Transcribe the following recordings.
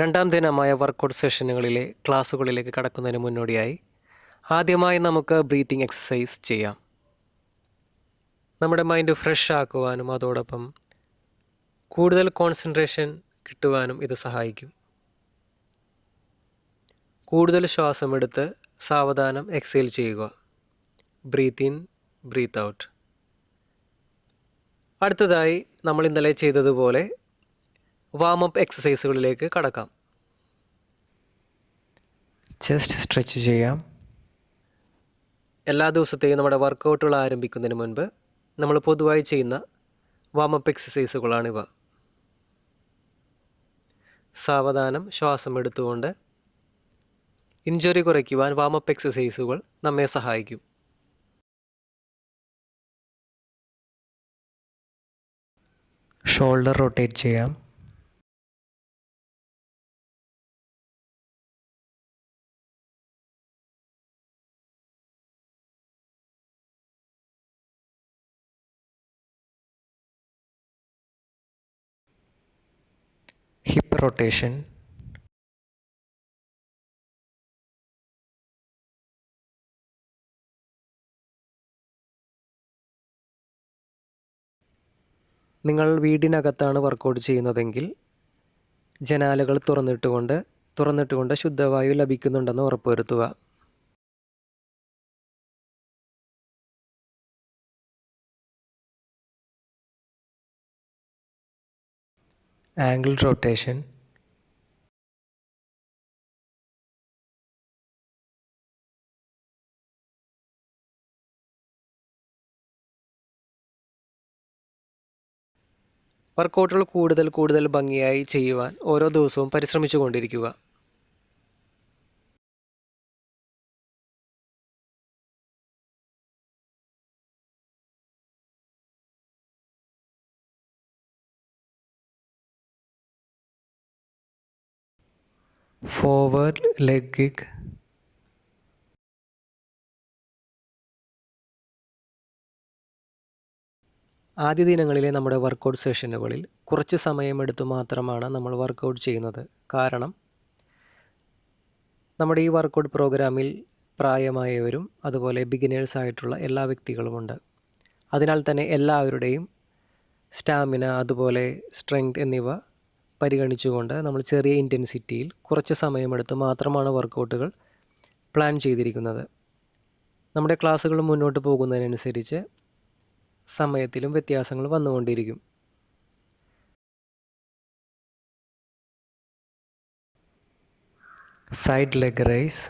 രണ്ടാം ദിനമായ വർക്കൗട്ട് സെഷനുകളിലെ ക്ലാസ്സുകളിലേക്ക് കടക്കുന്നതിന് മുന്നോടിയായി ആദ്യമായി നമുക്ക് ബ്രീത്തിങ് എക്സസൈസ് ചെയ്യാം. നമ്മുടെ മൈൻഡ് ഫ്രഷ് ആക്കുവാനും അതോടൊപ്പം കൂടുതൽ കോൺസെൻട്രേഷൻ കിട്ടുവാനും ഇത് സഹായിക്കും. കൂടുതൽ ശ്വാസം എടുത്ത് സാവധാനം എക്സൈൽ ചെയ്യുക. ബ്രീത്ത് ഇൻ ബ്രീത്ത് ഔട്ട് അടുത്തതായി നമ്മൾ ഇന്നലെ ചെയ്തതുപോലെ വാമപ്പ് എക്സസൈസുകളിലേക്ക് കടക്കാം. ചെസ്റ്റ് സ്ട്രെച്ച് ചെയ്യാം. എല്ലാ ദിവസത്തെയും നമ്മുടെ വർക്കൗട്ടുകൾ ആരംഭിക്കുന്നതിന് മുൻപ് നമ്മൾ പൊതുവായി ചെയ്യുന്ന വാം അപ്പ് എക്സസൈസുകളാണിവ സാവധാനം ശ്വാസം എടുത്തുകൊണ്ട് ഇഞ്ചുറി കുറയ്ക്കുവാൻ വാം അപ്പ് എക്സസൈസുകൾ നമ്മെ സഹായിക്കും. ഷോൾഡർ റൊട്ടേറ്റ് ചെയ്യാം. റൊട്ടേഷൻ നിങ്ങൾ വീടിനകത്താണ് വർക്കൗട്ട് ചെയ്യുന്നതെങ്കിൽ ജനാലകൾ തുറന്നിട്ടുകൊണ്ട് തുറന്നിട്ടുകൊണ്ട് ശുദ്ധവായു ലഭിക്കുന്നുണ്ടെന്ന് ഉറപ്പുവരുത്തുക. Angle rotation. വർക്കൗട്ടുകൾ കൂടുതൽ കൂടുതൽ ഭംഗിയായി ചെയ്യുവാൻ ഓരോ ദിവസവും പരിശ്രമിച്ചു കൊണ്ടിരിക്കുക ഫോർവേഡ് ലെഗ് കിക്ക് ആദ്യ ദിനങ്ങളിലെ നമ്മുടെ വർക്കൗട്ട് സെഷനുകളിൽ കുറച്ച് സമയമെടുത്ത് മാത്രമാണ് നമ്മൾ വർക്കൗട്ട് ചെയ്യുന്നത്. കാരണം നമ്മുടെ ഈ വർക്കൗട്ട് പ്രോഗ്രാമിൽ പ്രായമായവരും അതുപോലെ ബിഗിനേഴ്സ് ആയിട്ടുള്ള എല്ലാ വ്യക്തികളുമുണ്ട് അതിനാൽ തന്നെ എല്ലാവരുടെയും സ്റ്റാമിന അതുപോലെ സ്ട്രെങ്ത് എന്നിവ പരിഗണിച്ചുകൊണ്ട് നമ്മൾ ചെറിയ ഇന്റൻസിറ്റിയിൽ കുറച്ച് സമയമെടുത്ത് മാത്രമാണ് വർക്കൗട്ടുകൾ പ്ലാൻ ചെയ്തിരിക്കുന്നത്. നമ്മുടെ ക്ലാസ്സുകൾ മുന്നോട്ട് പോകുന്നതിനനുസരിച്ച് സമയത്തിലും വ്യത്യാസങ്ങൾ വന്നുകൊണ്ടിരിക്കും. Side leg raise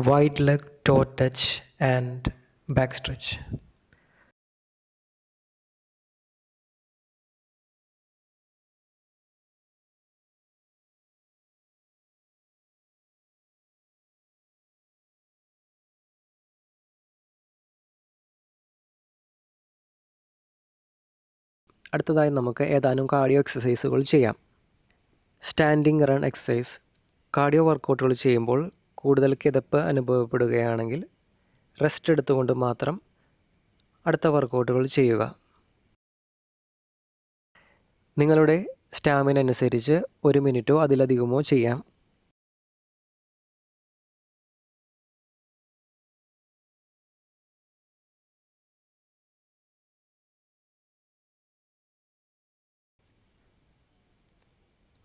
wide leg toe touch and back stretch. അടുത്തതായി നമുക്ക് ഏതാനും കാർഡിയോ എക്സസൈസുകൾ ചെയ്യാം. സ്റ്റാൻഡിങ് റൺ എക്സസൈസ് കാർഡിയോ വർക്കൗട്ടുകൾ ചെയ്യുമ്പോൾ കൂടുതൽ കിതപ്പ് അനുഭവപ്പെടുകയാണെങ്കിൽ റെസ്റ്റ് എടുത്തുകൊണ്ട് മാത്രം അടുത്ത വർക്കൗട്ടുകൾ ചെയ്യുക. നിങ്ങളുടെ സ്റ്റാമിന അനുസരിച്ച് ഒരു മിനിറ്റോ അതിലധികമോ ചെയ്യാം.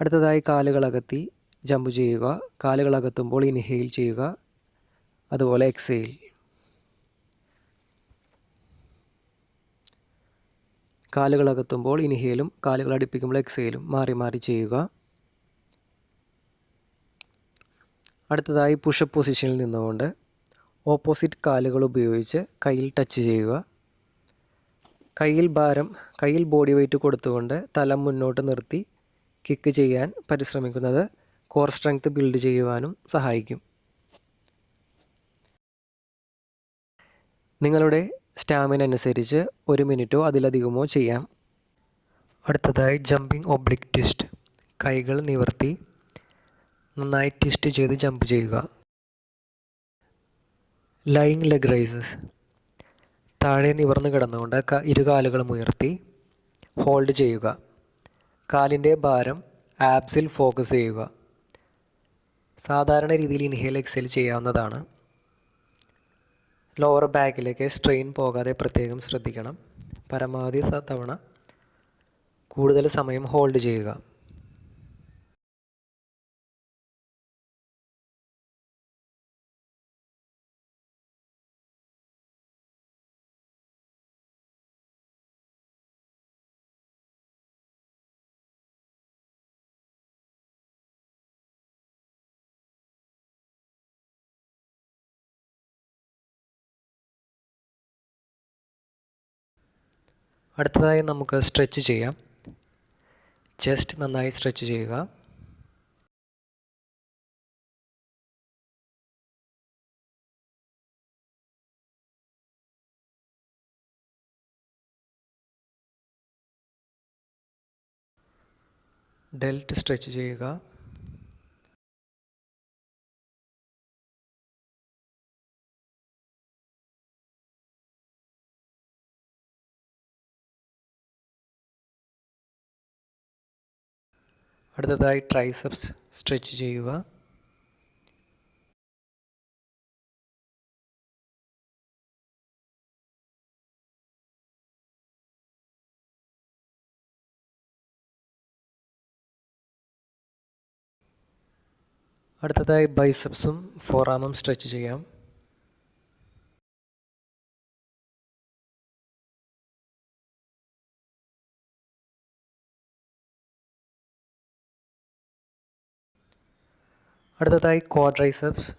അടുത്തതായി കാലുകളകത്തി ജമ്പ് ചെയ്യുക കാലുകളകത്തുമ്പോൾ ഇൻഹെയിൽ ചെയ്യുക അതുപോലെ എക്സെയിൽ കാലുകളകത്തുമ്പോൾ ഇൻഹെയിലും കാലുകൾ അടുപ്പിക്കുമ്പോൾ എക്സെയിലും മാറി മാറി ചെയ്യുക. അടുത്തതായി പുഷപ്പ് പൊസിഷനിൽ നിന്നുകൊണ്ട് ഓപ്പോസിറ്റ് കാലുകൾ ഉപയോഗിച്ച് കയ്യിൽ ടച്ച് ചെയ്യുക. കയ്യിൽ ഭാരം കയ്യിൽ ബോഡി വെയിറ്റ് കൊടുത്തുകൊണ്ട് തല മുന്നോട്ട് നിർത്തി കിക്ക് ചെയ്യാൻ പരിശ്രമിക്കുന്നത് കോർ സ്ട്രെങ്ത് ബിൽഡ് ചെയ്യുവാനും സഹായിക്കും. നിങ്ങളുടെ സ്റ്റാമിന അനുസരിച്ച് ഒരു മിനിറ്റോ അതിലധികമോ ചെയ്യാം. അടുത്തതായി ജമ്പിംഗ് ഒബ്ലിക് ട്വിസ്റ്റ് കൈകൾ നിവർത്തി നന്നായി ട്വിസ്റ്റ് ചെയ്ത് ജമ്പ് ചെയ്യുക. ലൈങ് ലെഗ് റൈസസ് താഴെ നിവർന്ന് കിടന്നുകൊണ്ട് ഇരുകാലുകളും ഉയർത്തി ഹോൾഡ് ചെയ്യുക. കാലിന്റെ ഭാരം ആപ്സിൽ ഫോക്കസ് ചെയ്യുക. സാധാരണ രീതിയിൽ ഇൻഹേൽ എക്സെൽ ചെയ്യാവുന്നതാണ്. ലോവർ ബാക്കിലേക്ക് സ്ട്രെയിൻ പോകാതെ പ്രത്യേകം ശ്രദ്ധിക്കണം. പരമാവധി തവണ കൂടുതൽ സമയം ഹോൾഡ് ചെയ്യുക. അടുത്തതായി നമുക്ക് സ്ട്രെച്ച് ചെയ്യാം. ചെസ്റ്റ് നന്നായി സ്ട്രെച്ച് ചെയ്യുക. ഡെൽറ്റ് സ്ട്രെച്ച് ചെയ്യുക. അടുത്തതായി ട്രൈസെപ്സ് സ്ട്രെച്ച് ചെയ്യുക. അടുത്തതായി ബൈസെപ്സും ഫോറാമും സ്ട്രെച്ച് ചെയ്യാം. അടുത്തതായി ക്വാഡ്രൈസെപ്സ്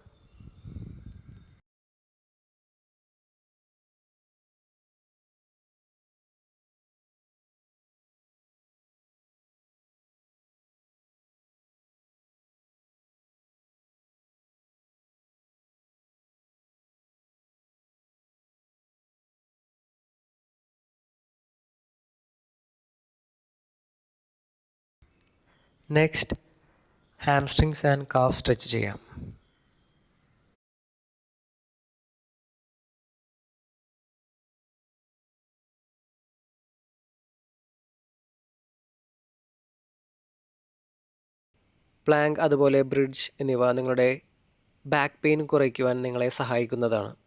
next hamstrings and calf stretch ചെയ്യാം. പ്ലാങ്ക് അതുപോലെ ബ്രിഡ്ജ് എന്നിവ നിങ്ങളുടെ ബാക്ക് പെയിൻ കുറയ്ക്കുവാൻ നിങ്ങളെ സഹായിക്കുന്നതാണ്.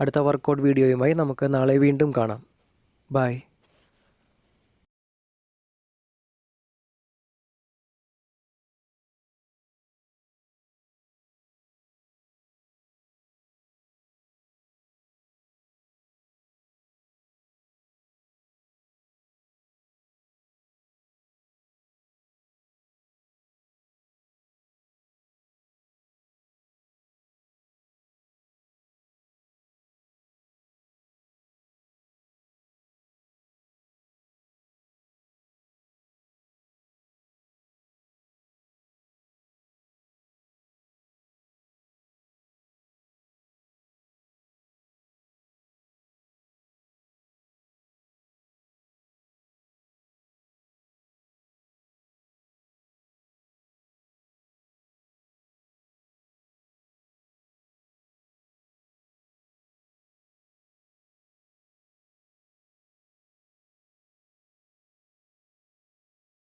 അടുത്ത വർക്കൗട്ട് വീഡിയോയുമായി നമുക്ക് നാളെ വീണ്ടും കാണാം. ബായ്